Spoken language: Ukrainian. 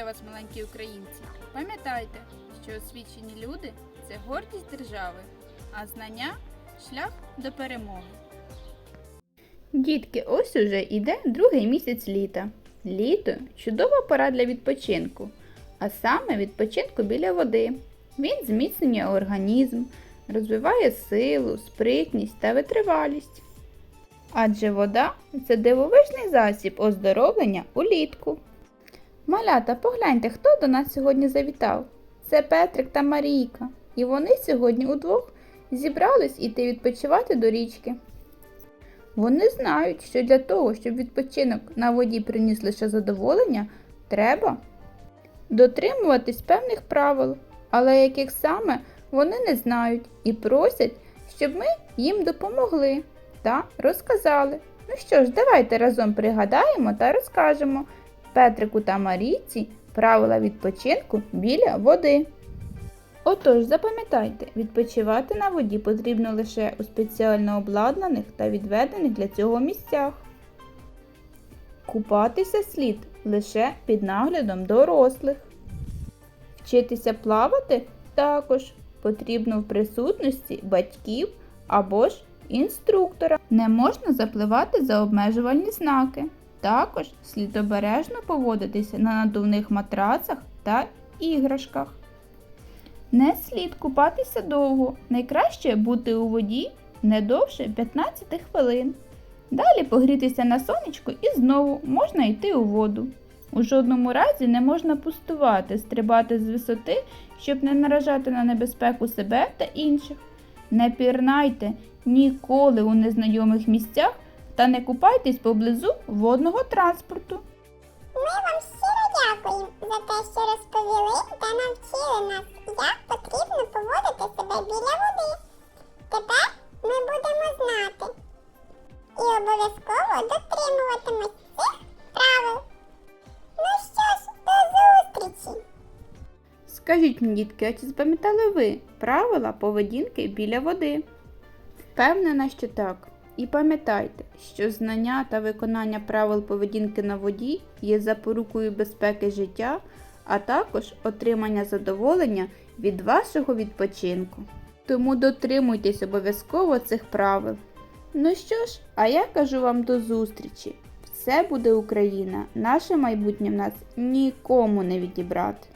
Вітаю вас, маленькі українці! Пам'ятайте, що освічені люди це гордість держави, а знання шлях до перемоги. Дітки, ось уже іде другий місяць літа. Літо чудова пора для відпочинку, а саме відпочинку біля води. Він зміцнює організм, розвиває силу, спритність та витривалість. Адже вода це дивовижний засіб оздоровлення улітку. Малята, погляньте, хто до нас сьогодні завітав. Це Петрик та Марійка. І вони сьогодні удвох зібрались іти відпочивати до річки. Вони знають, що для того, щоб відпочинок на воді приніс лише задоволення, треба дотримуватись певних правил, але яких саме вони не знають і просять, щоб ми їм допомогли та розказали. Ну що ж, давайте разом пригадаємо та розкажемо Петрику та Марійці правила відпочинку біля води. Отож, запам'ятайте, відпочивати на воді потрібно лише у спеціально обладнаних та відведених для цього місцях. Купатися слід лише під наглядом дорослих. Вчитися плавати також потрібно в присутності батьків або ж інструктора. Не можна запливати за обмежувальні знаки. Також слід обережно поводитися на надувних матрацах та іграшках. Не слід купатися довго. Найкраще бути у воді не довше 15 хвилин. Далі погрітися на сонечку і знову можна йти у воду. У жодному разі не можна пустувати, стрибати з висоти, щоб не наражати на небезпеку себе та інших. Не пірнайте ніколи у незнайомих місцях та не купайтесь поблизу водного транспорту. Ми вам щиро дякуємо за те, що розповіли та навчили нас, як потрібно поводити себе біля води. Тепер ми будемо знати і обов'язково дотримуватимось цих правил. Ну що ж, до зустрічі! Скажіть мені, дітки, а чи запам'ятали ви правила поведінки біля води? Впевнена, що так. І пам'ятайте, що знання та виконання правил поведінки на воді є запорукою безпеки життя, а також отримання задоволення від вашого відпочинку. Тому дотримуйтесь обов'язково цих правил. Ну що ж, а я кажу вам до зустрічі. Все буде Україна, наше майбутнє в нас нікому не відібрати.